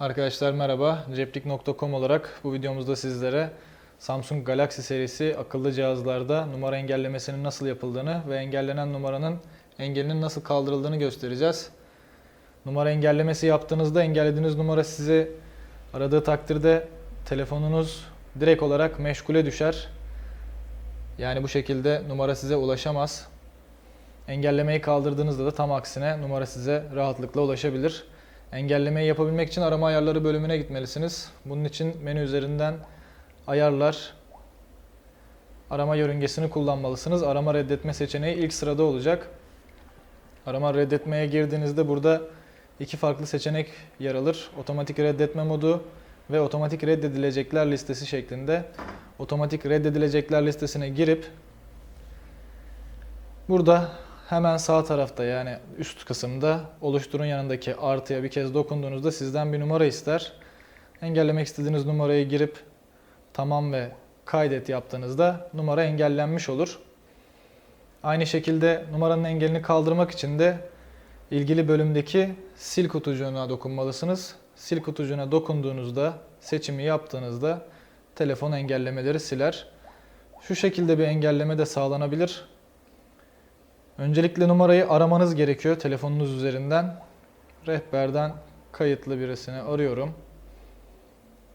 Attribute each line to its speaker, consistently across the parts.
Speaker 1: Arkadaşlar merhaba. Ceplik.com olarak bu videomuzda sizlere Samsung Galaxy serisi akıllı cihazlarda numara engellemesinin nasıl yapıldığını ve engellenen numaranın engelinin nasıl kaldırıldığını göstereceğiz. Numara engellemesi yaptığınızda engellediğiniz numara sizi aradığı takdirde telefonunuz direkt olarak meşgule düşer. Yani bu şekilde numara size ulaşamaz. Engellemeyi kaldırdığınızda da tam aksine numara size rahatlıkla ulaşabilir. Engellemeyi yapabilmek için arama ayarları bölümüne gitmelisiniz. Bunun için menü üzerinden ayarlar, arama yörüngesini kullanmalısınız. Arama reddetme seçeneği ilk sırada olacak. Arama reddetmeye girdiğinizde burada iki farklı seçenek yer alır. Otomatik reddetme modu ve otomatik reddedilecekler listesi şeklinde. Otomatik reddedilecekler listesine girip burada hemen sağ tarafta yani üst kısımda oluşturun yanındaki artıya bir kez dokunduğunuzda sizden bir numara ister. Engellemek istediğiniz numarayı girip tamam ve kaydet yaptığınızda numara engellenmiş olur. Aynı şekilde numaranın engelini kaldırmak için de ilgili bölümdeki sil kutucuğuna dokunmalısınız. Sil kutucuğuna dokunduğunuzda, seçimi yaptığınızda telefon engellemeleri siler. Şu şekilde bir engelleme de sağlanabilir. Öncelikle numarayı aramanız gerekiyor telefonunuz üzerinden. Rehberden kayıtlı birisini arıyorum.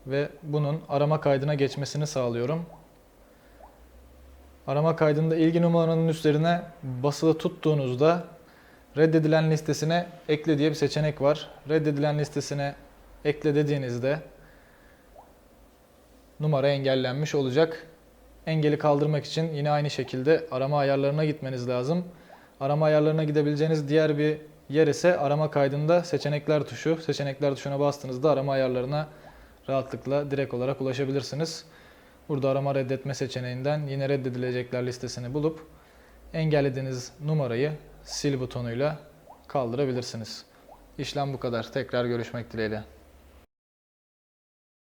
Speaker 1: Ve bunun arama kaydına geçmesini sağlıyorum. Arama kaydında ilgi numaranın üzerine basılı tuttuğunuzda reddedilen listesine ekle diye bir seçenek var. Reddedilen listesine ekle dediğinizde numara engellenmiş olacak. Engeli kaldırmak için yine aynı şekilde arama ayarlarına gitmeniz lazım. Arama ayarlarına gidebileceğiniz diğer bir yer ise arama kaydında seçenekler tuşu. Seçenekler tuşuna bastığınızda arama ayarlarına rahatlıkla direkt olarak ulaşabilirsiniz. Burada arama reddetme seçeneğinden yine reddedilecekler listesini bulup engellediğiniz numarayı sil butonuyla kaldırabilirsiniz. İşlem bu kadar. Tekrar görüşmek dileğiyle.